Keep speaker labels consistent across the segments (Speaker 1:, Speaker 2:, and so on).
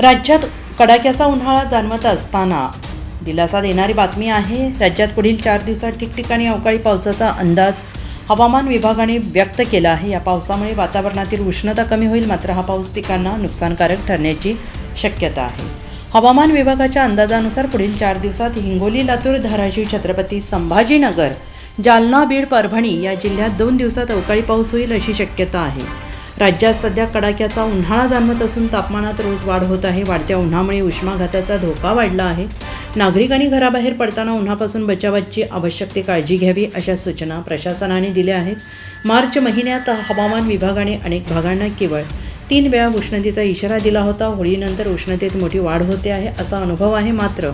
Speaker 1: राज्यात कडाक्याचा उन्हाळा जाणवत असताना दिलासा देणारी बातमी आहे राज्यात पुढील चार दिवसात ठिकठिकाणी अवकाळी पावसाचा अंदाज हवामान विभागाने व्यक्त केला आहे. या पावसामुळे वातावरणातील उष्णता कमी होईल मात्र हा पाऊस पिकांना नुकसानकारक ठरण्याची शक्यता आहे. हवामान विभागाच्या अंदाजानुसार पुढील चार दिवसात हिंगोली लातूर धाराशिव छत्रपती संभाजीनगर जालना बीड परभणी या जिल्ह्यात दोन दिवसात अवकाळी पाऊस होईल अशी शक्यता आहे. राज्यात सध्या कडाक्याचा उन्हाळा जाणवत असून तापमानात रोज वाढ होत आहे. वाढत्या उन्हामुळे उष्माघाताचा धोका वाढला आहे. नागरिकांनी घराबाहेर पडताना उन्हापासून बचावाची आवश्यक ती काळजी घ्यावी अशा सूचना प्रशासनाने दिल्या आहेत. मार्च महिन्यात हवामान विभागाने अनेक भागांना केवळ तीन वेळा उष्णतेचा इशारा दिला होता. होळीनंतर उष्णतेत मोठी वाढ होते आहे असा अनुभव आहे मात्र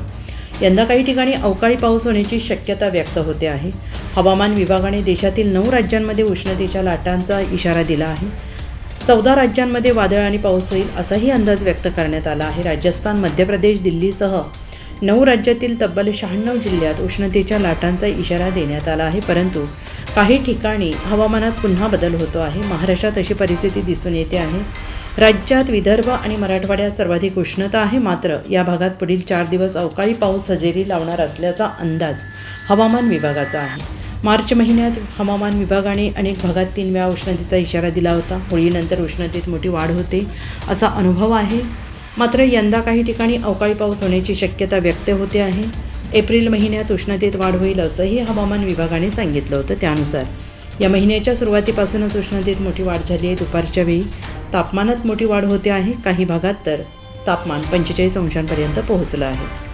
Speaker 1: यंदा काही ठिकाणी अवकाळी पाऊस होण्याची शक्यता व्यक्त होते आहे. हवामान विभागाने देशातील नऊ राज्यांमध्ये उष्णतेच्या लाटांचा इशारा दिला आहे. चौदा राज्यांमध्ये वादळ आणि पाऊस होईल असाही अंदाज व्यक्त करण्यात आला आहे. राजस्थान मध्य प्रदेश दिल्लीसह नऊ राज्यातील तब्बल शहाण्णव जिल्ह्यात उष्णतेच्या लाटांचा इशारा देण्यात आला आहे. परंतु काही ठिकाणी हवामानात पुन्हा बदल होतो आहे. महाराष्ट्रात अशी परिस्थिती दिसून येते आहे. राज्यात विदर्भ आणि मराठवाड्यात सर्वाधिक उष्णता आहे. मात्र या भागात पुढील चार दिवस अवकाळी पाऊस हजेरी लावणार असल्याचा अंदाज हवामान विभागाचा आहे. मार्च महिन्यात हवामान विभागाने अनेक भागात तीन वेळा उष्णतेचा इशारा दिला होता. होळीनंतर उष्णतेत मोठी वाढ होते असा अनुभव आहे. मात्र यंदा काही ठिकाणी अवकाळी पाऊस होण्याची शक्यता व्यक्त होते आहे. एप्रिल महिन्यात उष्णतेत वाढ होईल असंही हवामान विभागाने सांगितलं होतं त्यानुसार. या महिन्याच्या सुरुवातीपासूनच उष्णतेत मोठी वाढ झाली आहे. दुपारच्या वेळी तापमानात मोठी वाढ होते आहे. काही भागात तर तापमान पंचेचाळीस अंशांपर्यंत पोहोचलं आहे.